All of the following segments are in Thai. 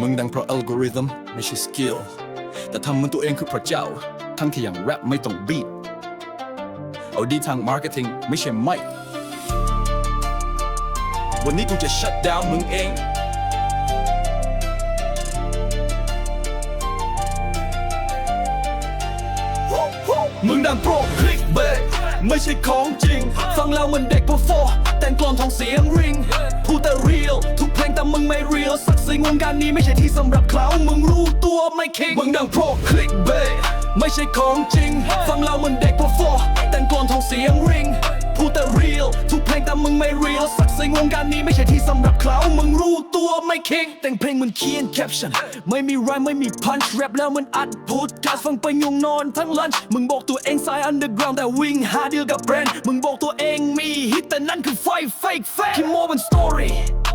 มึงดังเพราะอัลกอริทึมไม่ใช่สกิล แต่ทำมันตัวเองคือพระเจ้า ทั้งที่อย่างแรปไม่ต้องบีทเอาดีทางมาร์เก็ตติ้งไม่ใช่ไม่ วันนี้กูจะ shut down มึงเอง มึงดังโปรคลิกเบไม่ใช่ของจริง ฟังแล้วมันเด็กพอฟอแต่งกลอนทองเสียงริง พูดแต่เรียลทุกเพลงแต่มึงไม่เรียลสักสิ่งวงการนี้ไม่ใช่ที่สำหรับเขามึงรู้ตัวไม่คิงมึงดังโปรคลิกเบสไม่ใช่ของจริง ฟังเราเหมันเด็กพอฟอแต่งกลอ มึงไม่เรียลสักสิ่งวงการนี้ไม่ใช่ที่สำหรับเขามึงรู้ตัวไม่คิงแต่งเพลงมึงเขียนแคปชั่นไม่มีไรไม่มีพันช์แรปแล้วมันอัดพูดการฟังไปงงนอนทั้งลันมึงบอกตัวเองสายอันเดอร์กราวด์แต่วิ่งหาเดียวกับแบรนด์มึงบอกตัวเองมีฮิตแต่นั่นคือไฟเฟกแฟกที่โมเป็นสตอรี่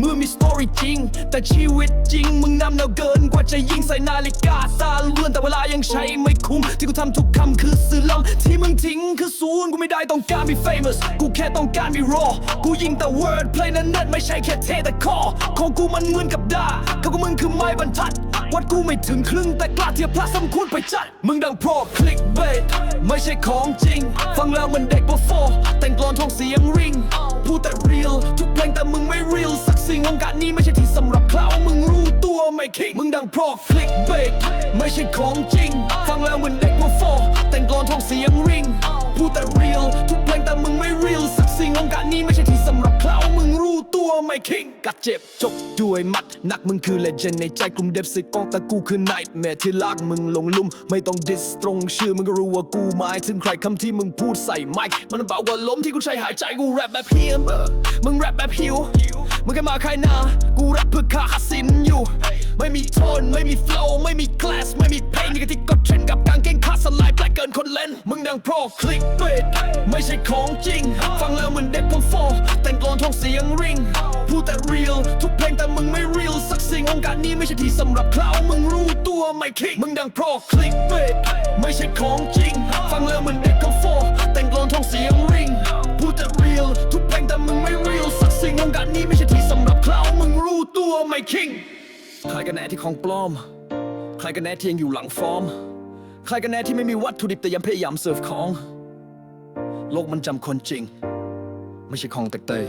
มือมีสตอรี่จริง แต่ชีวิตจริง มึงนำแนวเกินกว่าจะยิงใส่นาฬิกาตาเลื่อนแต่เวลายังใช้ไม่คุ้ม ที่กูทำทุกคำคือสื่อลำที่มึงทิ้งคือศูนย์กูไม่ได้ต้องการมี famous กูแค่ต้องการมี raw กูยิงแต่ word play นั้นนั่นไม่ใช่แค่เทแต่คอของกูมันเหมือนกับดาเขากูมึงคือไม้บรรทัด วัดกูไม่ถึงครึ่งแต่กล้าเทียบพระสมควรไปจัด มึงดังโปรคลิกเบสไม่ใช่ของจริง ฟังแล้วมันเด็ก before แต่งกลอนทองเสียงริงพูดแต่ real ทุกเพลงแต่มึงไม่ real สิ่งวงการนี้ไม่ใช่ที่สำหรับเขามึงรู้ตัวไหม่คิงมึงดังเพรคลิกเบสไม่ใช่ของจริง ฟังแล้วเหมือนเด็ก before แต่งกลอนทองเสียงริงพูดแต่เรียลทุกเพลงแต่มึงไม่เรียลสักสิ่งวงการนี้ รู้ตัวไหม่คิงกัดเจ็บจบด้วยมัดหนักมึงคือ legend ในใจกลุ่มเด็บสิกองแต่กูคือ nightmare ที่ลากมึงลงลุ่ม ไม่ต้องดิสตรงชื่อมึงก็รู้ว่ากูหมายถึงใครคำที่มึงพูดใส่ไมค์มันเบากว่าลมที่กูใช้หายใจกูแรปแบบเพียมมึงแรปแบบหิวมึงแค่มาใครหนากูแรปเพื่อค่าสินอยู่ ไม่มีโทนไม่มี flow ไม่มี class ไม่มีเพลงนี่ก็ที่กดเทรนกับ คนเล่น มึงดังโปรคลิกเบสไม่ใช่ของจริง ฟังแล้วเหมือนเด็กพอฟอแต่งกลอนทองเสียงริง พูดแต่ real ทุกเพลงแต่มึงไม่ real สักสิ่งวงการนี้ไม่ใช่ที่สำหรับเขามึงรู้ตัวไม่คิงมึงดังโปรคลิกเบสไม่ใช่ของจริง ฟังแล้วเหมือนเด็กพอฟอแต่งกลอนทองเสียงริง พูดแต่ real ทุกเพลงแต่มึงไม่ real สักสิ่งวงการนี้ไม่ใช่ที่สำหรับเขามึงรู้ตัวไม่คิงใครกันแน่ที่ของปลอม ใครกันแน่ที่ยังอยู่หลังฟอร์ม รกันแน่ที่ไม่มีวัตถุดิบแต่ยังพยายามเสิร์ฟของ โลกมันจำคนจริง ไม่ใช่ของแตกเตย